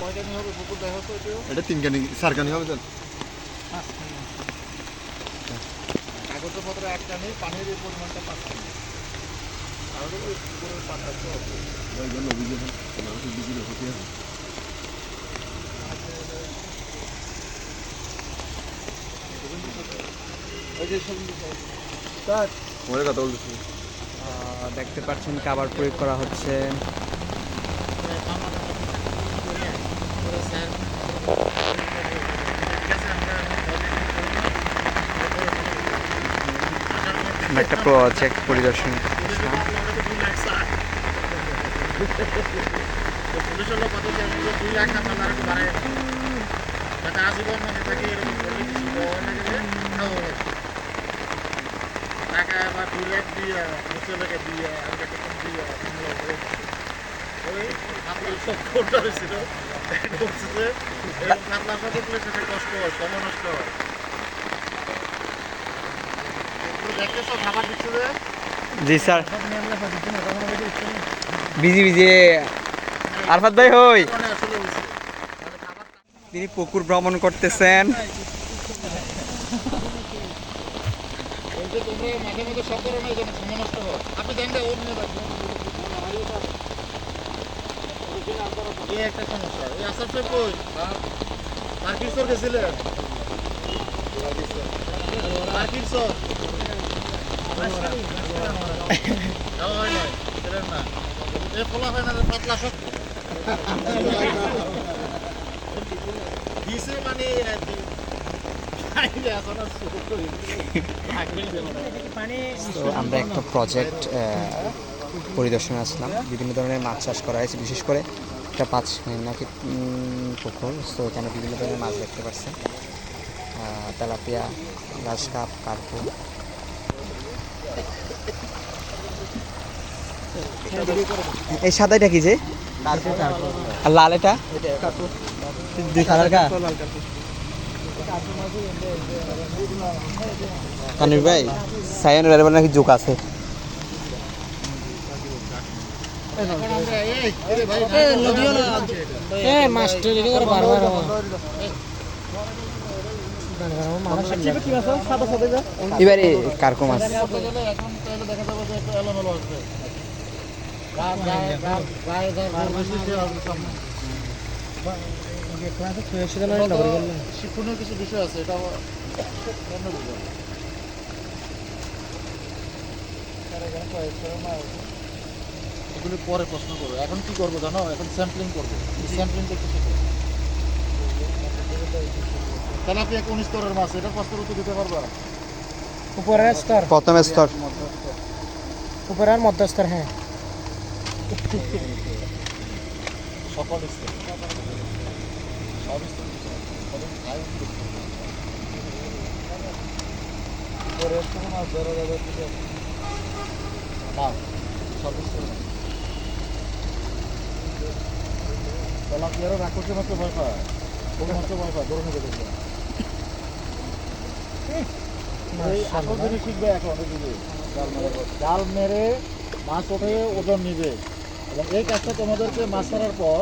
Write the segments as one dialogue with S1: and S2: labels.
S1: কয়খানি হবে পুকুর দেখো তো এটিও
S2: এটা তিন কানি চার কানি হবে স্যার
S1: কাগজপত্র একটা নেই পানির এই পরিমাণটা পাঁচটা নেই আর ওই পুকুরের
S2: অভিযোগ বিক্রি হতে হবে। কথা বলতেছি।
S3: দেখতে পাচ্ছেন কাবার প্রয়োগ করা হচ্ছে আমরা একটা প্রজেক্ট পরিদর্শন করছিলাম
S1: পুলিশের লোক কত দুই লাখ টাকা আর একটু বাড়াই যাতে আজীবন মানে থাকে এরকম করলে কিছু দেওয়া না গেলে খাওয়া হবে টাকা বা দুই লাখ দিয়ে মুসে লেগে দিয়ে আর একটা কম দিয়ে আমরা করে ওই আপনার সব কোনটা হয়েছিল বলছে যে এরকম খাতলার সাথে করলে সেটা কষ্ট হয় সময় নষ্ট হয় তুমি দেখতেছো খাবার দিচ্ছে যে
S3: জি স্যার বিজি বিজি আরফাত ভাই হই
S1: মানে মানে
S3: তিনি পুকুর ভ্রমণ করতেছেন
S1: হয় একটা সমস্যা এই আসার কই মার্কিটসর গেছিলেন মার্কিটসর যাওয়া
S3: আমরা একটা প্রজেক্ট পরিদর্শনে আসলাম। বিভিন্ন ধরনের মাছ চাষ করা হয়েছে, বিশেষ করে একটা পাঁচ নাকি পুকুর। তো এখানে বিভিন্ন ধরনের মাছ দেখতে পাচ্ছেন। তেলাপিয়া ঘাস কাপ, কার্পু। এই সাদাইটা কি যে? আর লাল এটা? দুই কালার কা? তানির ভাই সায়নের ব্যাপারে নাকি জোক আছে। এবারে কার্কো মাছ?
S1: শিক্ষণীয় কিছু বিষয় আছে এটা অন্য বিষয় এগুলি পরে প্রশ্ন করব এখন কি করব জানো এখন স্যাম্পলিং করব স্যাম্পলিংটা একটু শিখো তেলাপিয়া কোন স্তরের মাছ এটা প্রশ্নের উত্তর দিতে পারবা
S4: উপরের স্তর।
S3: প্রথম স্তর।
S4: উপরের মধ্যস্তর হ্যাঁ।
S1: সকল স্তর সব না সব ধরে শিখবে জাল মেরে মাছ ওঠে ওজন নিবে। এবং এই কাজটা তোমাদেরকে মাছ ছাড়ার পর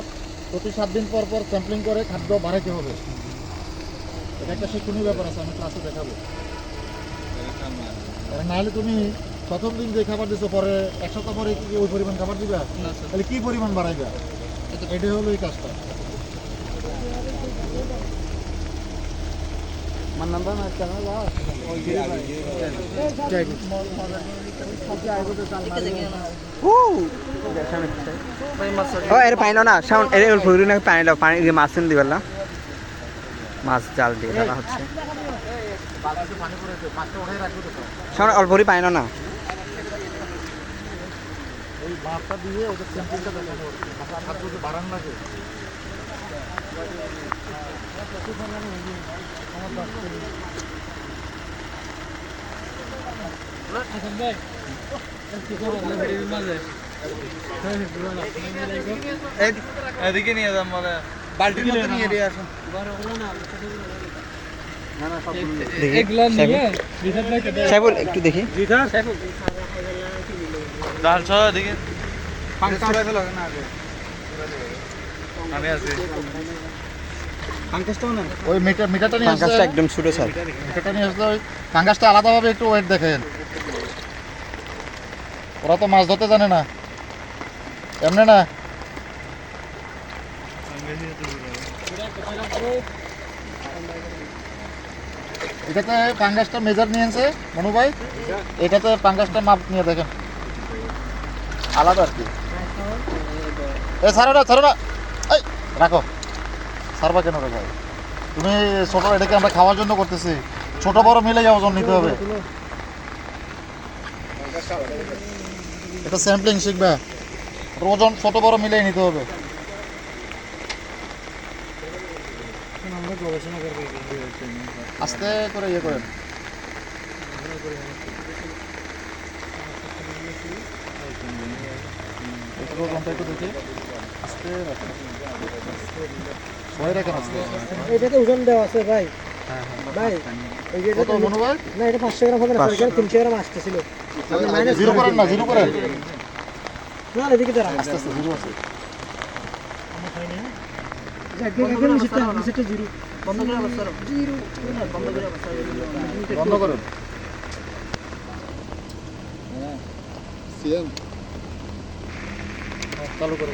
S1: প্রতি সাত দিন পর পর স্যাম্পলিং করে খাদ্য বাড়াইতে হবে। এটা একটা শিক্ষণীয় ব্যাপার আছে আমি ক্লাসে দেখাবো। নাহলে তুমি প্রথম দিন যে খাবার দিছো পরে এক সপ্তাহ পরে কি ওই পরিমাণ খাবার দিবা? তাহলে কি পরিমাণ বাড়াইবা? এটাই হলো এই কাজটা।
S3: ও এর পাইল না সাউন্ড এর ফুরি না পানি দাও পানি দিয়ে মাছ দিবার না মাছ জাল দিয়ে ধরা হচ্ছে। সাউন্ড অল্প পাইল না
S1: ওই দিয়ে ওদের বাড়ানো লাগে
S2: এদিকে নিয়ে যাম মানে
S3: বালতির মধ্যে নিয়ে দিয়ে। আসুন দেখি। সাইবুল একটু
S2: ডাল ছ আমি আছি
S1: ওই মিটার মিটারটা নিয়ে আসলে
S3: পাঙ্কাসটা একদম ছোটো স্যার।
S1: মিটারটা নিয়ে আসলে ওই কাঙ্গাসটা আলাদাভাবে একটু ওয়েট দেখেন। ওরা তো মাছ ধরতে জানে না। এমনি না? এটাতে পাঙ্গাসটা মেজার নিয়েছে মনু ভাই। এটাতে পাঙ্গাসটা মাপ নিয়ে দেখেন। আলাদা আর কি। এ ছাড়ো না ছাড়ো না। এই, রাখো। ছাড়বা কেন রে ভাই? তুমি ছোট, এটাকে আমরা খাওয়ার জন্য করতেছি। ছোট বড় মিলে ওজন নিতে হবে। এটা স্যাম্পলিং শিখবে। ওজন ছোট বড় মিলেই নিতে হবে। আস্তে করে ইয়ে করেন। একটু দেখি।
S4: এটাতে ওজন দেওয়া আছে ভাই। ভাই এই যে
S1: কত
S4: না এটা পাঁচশো গ্রাম হবে না তিনশো গ্রাম আসতেছিল।
S1: জিরো করেন না জিরো করেন।
S4: না এদিকে দাঁড়া
S1: আস্তে আস্তে জিরো আছে।
S4: একদম নিচেটা নিচেটা জিরো। বন্ধ করে অবস্থা জিরো বন্ধ করে অবস্থা
S1: বন্ধ করেন। চালু করেন জিরো আছে দেন। আস্তে দেন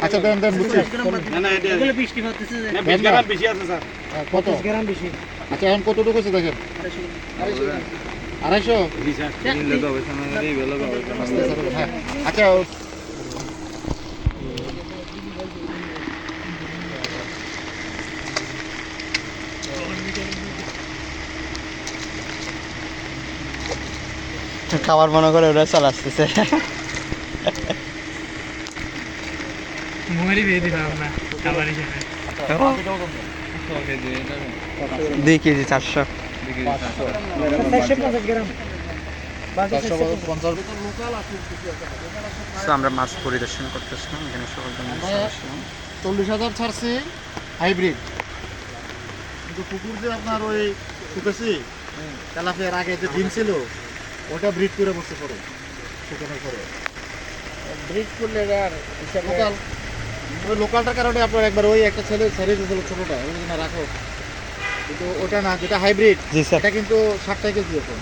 S1: আচ্ছা কত
S4: গ্রাম বেশি
S1: আচ্ছা এখন কতটুকু আছে দেখেন আড়াইশো আচ্ছা
S3: খাবার মনে করে ওরা দুই কেজি চারশো।
S4: পঞ্চাশ
S3: তো আমরা মাছ পরিদর্শন করতেছিলাম এখানে সকল
S1: চল্লিশ হাজার ছাড়ছি হাইব্রিড। কিন্তু পুকুর যে আপনার ওই শুকেছি তেলাপিয়ার আগে যে ডিম ছিল ওটা ব্রিড করে বসতে পারে শুকানোর পরে
S4: ব্রিজ করলে আর
S1: লোকাল লোকালটার কারণে আপনার একবার ওই একটা ছেলে ছেড়ে দিয়েছিল ছোটোটা ওই জন্য রাখো। কিন্তু ওটা না যেটা হাইব্রিড
S3: জি স্যার।
S1: এটা কিন্তু ষাট টাকা কেজি এখন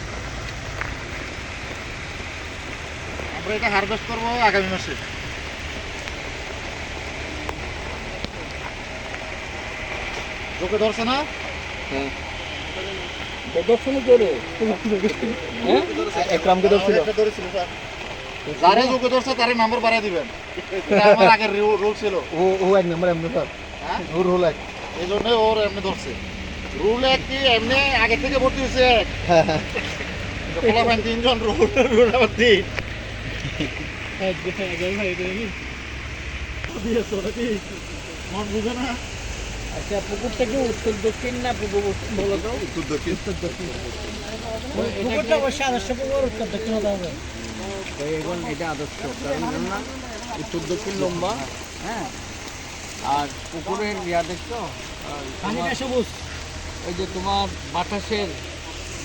S1: আমরা এটা হারভেস্ট করব আগামী মাসে। তোকে ধরছে না?
S3: একরামকে ধরছিল।
S1: একটা ধরেছিল, স্যার। যারে যোগ্য ধরছে তারে নাম্বার বাড়াই দিবেন। এটা আমার আগের রুল ছিল।
S3: ও ও এক নম্বর এমনি স্যার।
S1: হ্যাঁ?
S3: ওর রোল এক।
S1: এই জন্য ওর এমনি ধরছে। রুল এক কি এমনি আগে থেকে ভর্তি হয়েছে এক। পোলাপাইন তিনজন রুল রুল আবার তিন। দিয়েছ নাকি মন বুঝে না।
S4: আচ্ছা পুকুরটা কি উত্তর দক্ষিণ না পূর্ব পশ্চিম বলো তো? পুকুরটা অবশ্যই আদর্শ পুকুর উত্তর দক্ষিণ হতে হবে।
S5: এখন এটা আদর্শ কারণ না উত্তর দক্ষিণ লম্বা হ্যাঁ? আর পুকুরের ইয়া দেখছ আর
S4: পানিটা সবুজ।
S5: ওই যে তোমার বাতাসের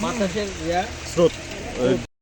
S5: বাতাসের ইয়া।
S1: স্রোত।